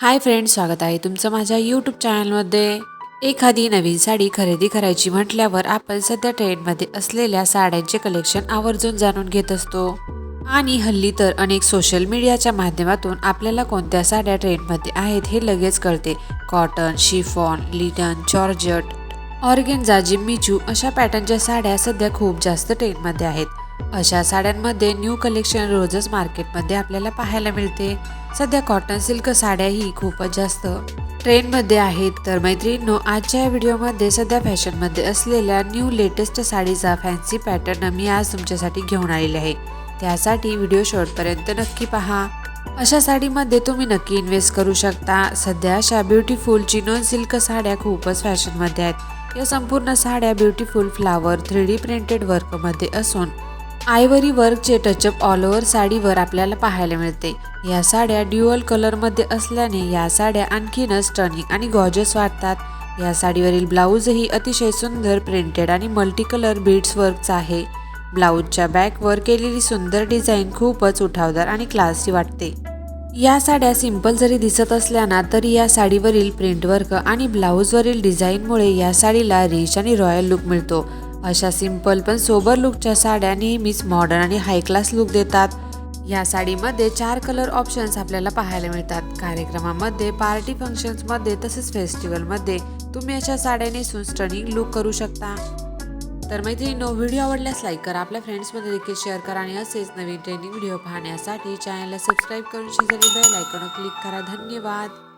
Hi friends स्वागत आहे तुमचं माझ्या यूट्यूब चॅनलमध्ये एखादी नवीन साडी खरेदी करायची म्हटल्यावर आपण सध्या ट्रेंडमध्ये असलेल्या साड्यांचे कलेक्शन आवर्जून जाणून घेत असतो. आणि हल्ली तर अनेक सोशल मीडियाच्या माध्यमातून आपल्याला कोणत्या साड्या ट्रेंडमध्ये आहेत हे लगेच कळते. कॉटन शिफॉन लिटन जॉर्जट ऑर्गेन्झा जिम्मीचू अशा पॅटर्नच्या साड्या सध्या खूप जास्त ट्रेंडमध्ये आहेत. अशा साड्यांमध्ये न्यू कलेक्शन रोजच मार्केटमध्ये आपल्याला पाहायला मिळते. सध्या कॉटन सिल्क साड्याही खूपच जास्त ट्रेंडमध्ये आहेत. तर मैत्रिणींनो आजच्या या व्हिडिओमध्ये सध्या फॅशनमध्ये असलेल्या न्यू लेटेस्ट साडीचा फॅन्सी पॅटर्न मी आज तुमच्यासाठी घेऊन आलेले आहे. त्यासाठी व्हिडिओ शेवटपर्यंत नक्की पहा. अशा साडीमध्ये तुम्ही नक्की इन्व्हेस्ट करू शकता. सध्या अशा ब्युटिफुल चिनोन सिल्क साड्या खूपच फॅशनमध्ये आहेत. या संपूर्ण साड्या beautiful flower three D printed वर्कमध्ये असून आयवरी वर्कचे टचअप ऑल ओव्हर साडीवर आपल्याला पाहायला मिळते. या साड्या ड्युअल कलरमध्ये असल्याने या साड्या आणखीनच टर्निंग आणि गॉर्जस वाटतात. या साडीवरील ब्लाऊजही अतिशय सुंदर प्रिंटेड आणि मल्टी कलर बीड्स वर्कचा आहे ब्लाऊजच्या बॅकवर केलेली सुंदर डिझाईन खूपच उठावदार आणि क्लासी वाटते. या साड्या सिंपल जरी दिसत असल्या ना तरी या साडीवरील प्रिंट वर्क आणि ब्लाऊजवरील डिझाईनमुळे या साडीला रिच आणि रॉयल लुक मिळतो. अशा सिंपल पण सोबर लुकच्या साड्या नेहमीच मॉडर्न आणि हाय क्लास लुक देतात. या साडीमध्ये चार कलर ऑप्शन्स आपल्याला पाहायला मिळतात. कार्यक्रमामध्ये पार्टी फंक्शन्समध्ये तसेच फेस्टिवलमध्ये तुम्ही अशा साड्या नेसून स्टनिंग लुक करू शकता. तर मैत्रिणींनो व्हिडिओ आवडल्यास लाईक करा. आपल्या फ्रेंड्समध्ये देखील शेअर करा आणि असेच नवीन ट्रेनिंग व्हिडिओ पाहण्यासाठी चॅनलला सबस्क्राईब करून शेजारी बेल आयकॉन क्लिक करा. धन्यवाद!